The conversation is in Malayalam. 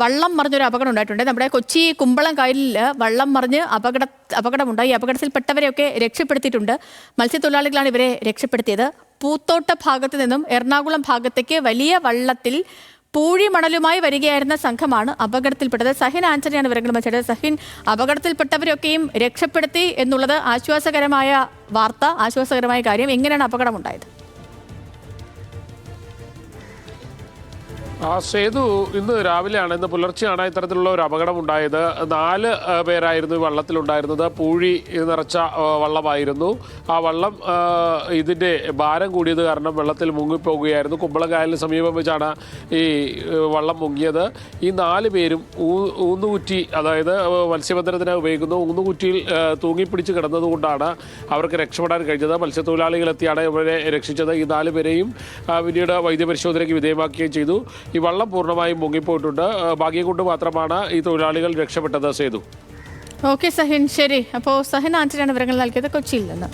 വള്ളം മറിഞ്ഞൊരു അപകടം ഉണ്ടായിട്ടുണ്ട്. നമ്മുടെ കൊച്ചി കുമ്പളം കായലിൽ വള്ളം മറിഞ്ഞ് അപകട അപകടമുണ്ടായി. അപകടത്തിൽ അപകടത്തിൽപ്പെട്ടവരെയൊക്കെ രക്ഷപ്പെടുത്തിയിട്ടുണ്ട്. മത്സ്യത്തൊഴിലാളികളാണ് ഇവരെ രക്ഷപ്പെടുത്തിയത്. പൂത്തോട്ട ഭാഗത്ത് നിന്നും എറണാകുളം ഭാഗത്തേക്ക് വലിയ വള്ളത്തിൽ പൂഴി മണലുമായി വരികയായിരുന്ന സംഘമാണ് അപകടത്തിൽപ്പെട്ടത്. സഹിൻ ആന്റണിയാണ് വിവരങ്ങൾ വെച്ചത്. സഹിൻ അപകടത്തിൽപ്പെട്ടവരൊക്കെയും രക്ഷപ്പെടുത്തി എന്നുള്ളത് ആശ്വാസകരമായ വാർത്ത ആശ്വാസകരമായ കാര്യം. എങ്ങനെയാണ് അപകടമുണ്ടായത്? ആ സേതു ഇന്ന് രാവിലെയാണ് ഇന്ന് പുലർച്ചെയാണ് ഇത്തരത്തിലുള്ള ഒരു അപകടം ഉണ്ടായത് നാല് പേരായിരുന്നു വള്ളത്തിലുണ്ടായിരുന്നത്. പൂഴി നിറച്ച വള്ളമായിരുന്നു. ആ വള്ളം ഇതിന്റെ ഭാരം കൂടിയത് കാരണം വെള്ളത്തിൽ മുങ്ങിപ്പോകുകയായിരുന്നു. കുമ്പളക്കായലിന് സമീപം വെച്ചാണ് ഈ വള്ളം മുങ്ങിയത്. ഈ നാല് പേരും ഊന്നുകുറ്റി അതായത് മത്സ്യബന്ധനത്തിന് ഉപയോഗിക്കുന്ന. ഊന്നുകുറ്റിയിൽ തൂങ്ങിപ്പിടിച്ച് കിടന്നതുകൊണ്ടാണ് അവർക്ക് രക്ഷപ്പെടാൻ കഴിഞ്ഞത്. മത്സ്യത്തൊഴിലാളികളെത്തിയാണ് ഇവരെ രക്ഷിച്ചത്. ഈ നാല് പേരെയും പിന്നീട് വൈദ്യപരിശോധനയ്ക്ക് വിധേയമാക്കുകയും ചെയ്തു. ഈ വള്ളം പൂർണമായും മുങ്ങിപ്പോയിട്ടുണ്ട്. ഭാഗ്യം കൊണ്ട് മാത്രമാണ് ഈ തൊഴിലാളികൾ രക്ഷപ്പെട്ടത് സേതു. ഓക്കെ സഹിൻ. ശരി. അപ്പോൾ സഹിൻ ആന്റണിയാണ് വിവരങ്ങൾ നൽകിയത് കൊച്ചിയിൽ നിന്ന്.